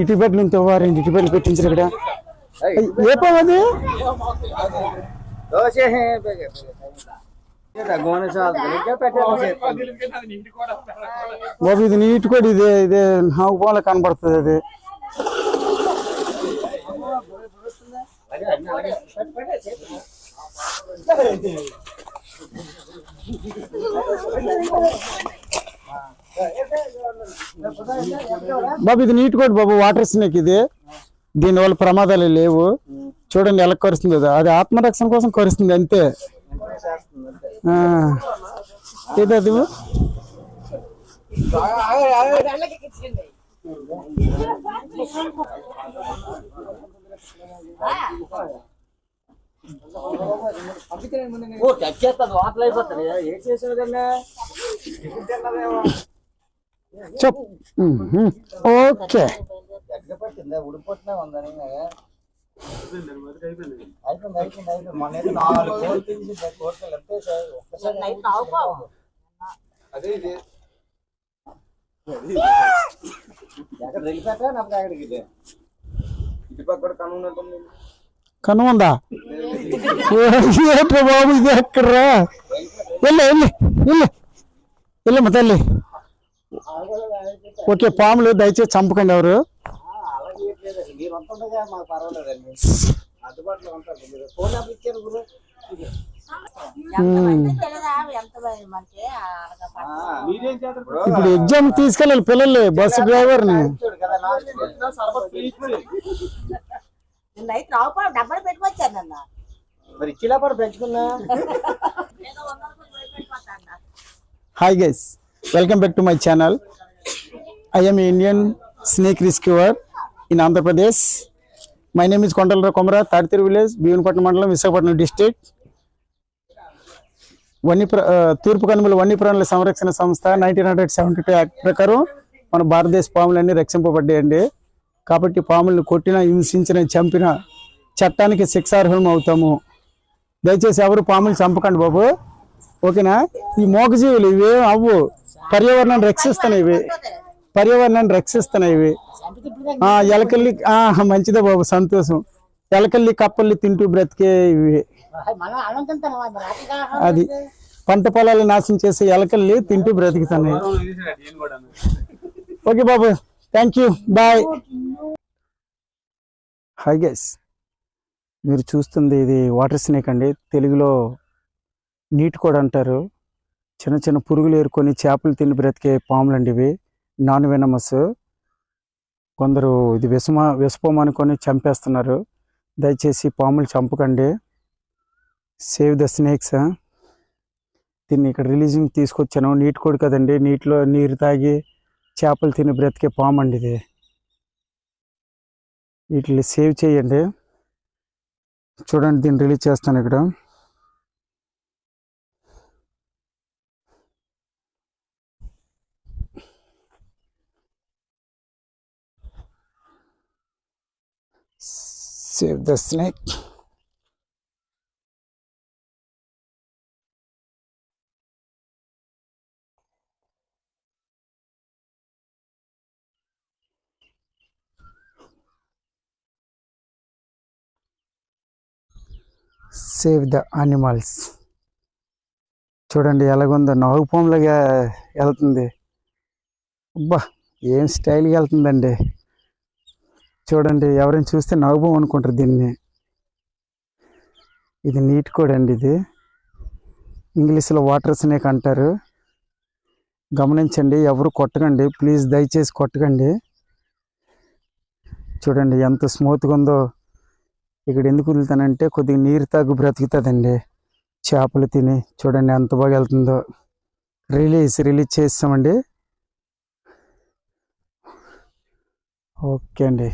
ఇటు బెడ్లు ఉంటే వారండి ఇటు బెడ్లు పెట్టించారు ఇక్కడ. ఏ పాము అది? బాబు ఇది నీట్ కూడా ఇదే ఇదే నాకు పోలే కనబడుతుంది అది. బాబు ఇది నీట్ కూడా బాబు వాటర్ స్నేక్ ఇది. దీనివల్ల ప్రమాదాలు లేవు. చూడండి ఎలా కరుస్తుంది అది. అది ఆత్మరక్షణ కోసం కరుస్తుంది అంతే. ఏదో అది ఓ చేస్తాను వాటర్ అయిపోతుంది ఏం చేసేదండి చెప్ మ్మ్. ఓకే గట్టిగా పట్టిందా ఉడిపోతున్నా ఉందని అయిపోయింది అయిపోయింది అయిపోయింది మొన్న ఏదో నాలుగు కోట్లు తీసి కోట్లు ఎత్తేసారు ఒక్కసారి అదే ఇది ఎక్కడ వెళ్ళిపోతా నాకు అక్కడికి ఇది ఇటు పక్క కూడా కనున్నట్టుంది కనుమందా ఏంట్రా బాబు ఇది ఎక్కడ్రా వెళ్ళి వెళ్ళి వెళ్ళి వెళ్ళమ్మా తల్లి ఓకే పాములు దయచేసి చంపకండి ఎవరు? ఇప్పుడు ఎగ్జామ్ తీసుకెళ్ళాలి పిల్లల్ని బస్సు డ్రైవర్ని. చూడు కదా నా సర్బత్ ఇచ్చాడు నైట్ రావుపా డబ్బులు పెట్టుకొచ్చాను నన్న. మరి ఇచ్చిలా పడి పెంచుకున్నా? Hi guys welcome back to my channel I am Indian snake rescuer in Andhra Pradesh my name is Kondalarao Komara Taditeeru village Bhivanapatnam మండలం విశాఖపట్నం డిస్ట్రిక్ట్ వన్యప్ర ఆ, తూర్పు కనుమల వన్యప్రాణుల సంరక్షణ సంస్థ nineteen hundred seventy two act ప్రకారం మన భారతదేశ పాములన్నీ రక్షింపబడ్డాయండి. కాబట్టి పాములను కొట్టిన హింసించిన చంపిన చట్టానికి శిక్షార్హం అవుతాము. దయచేసి ఎవరు పాములు చంపకండి బాబు. ఓకేనా? ఈ మోగజీవులు ఇవి అవ్వు. పర్యావరణాన్ని రక్షిస్తున్నాయి ఇవి. పర్యావరణాన్ని రక్షిస్తున్నాయి ఇవి. ఎలకల్లి మంచిదే బాబు సంతోషం. ఎలకల్లి కప్పల్ని తింటూ బ్రతికే ఇవి. అది. పంట పొలాలు నాశనం చేసే ఎలకల్ని తింటూ బ్రతుకుతున్నాయి. Okay Babu thank you bye hi guys మీరు చూస్తుంది ఇది వాటర్ స్నేక్ అండి. తెలుగులో నీట్ కూడా అంటారు. చిన్న చిన్న పురుగులు ఏరుకొని చేపలు తిని బ్రతికే పాములు అండి ఇవి. నాన్ వెనమస్ కొందరు ఇది విషమ విషపం అనుకొని చంపేస్తున్నారు. దయచేసి పాములు చంపకండి. సేవ్ ద స్నేక్స్ దీన్ని ఇక్కడ రిలీజింగ్ తీసుకొచ్చాను. నీటి కూడా కదండి. నీటిలో నీరు తాగి చేపలు తిని బ్రతికే పాము అండి ఇది. వీటిని సేవ్ చేయండి. చూడండి దీన్ని రిలీజ్ చేస్తాను ఇక్కడ. Save the snake save the animals చూడండి ఎలాగుందో. నాగుపాములాగా వెళ్తుంది. అబ్బా ఏం స్టైల్గా వెళ్తుందండి. చూడండి ఎవరైనా చూస్తే నవ్వు అనుకుంటారు దీన్ని. ఇది నీట్ కూడా అండి ఇది. ఇంగ్లీష్లో వాటర్ స్నేక్ అంటారు. గమనించండి ఎవరు కొట్టకండి. ప్లీజ్ దయచేసి కొట్టకండి. చూడండి ఎంత స్మూత్గా ఉందో. ఇక్కడ ఎందుకు వెళ్తానంటే కొద్దిగా నీరు తాగు బ్రతుకుతుందండి. చేపలు తిని చూడండి ఎంత బాగా వెళ్తుందో. రిలీజ్ రిలీజ్ చేస్తామండి. ఓకే అండి.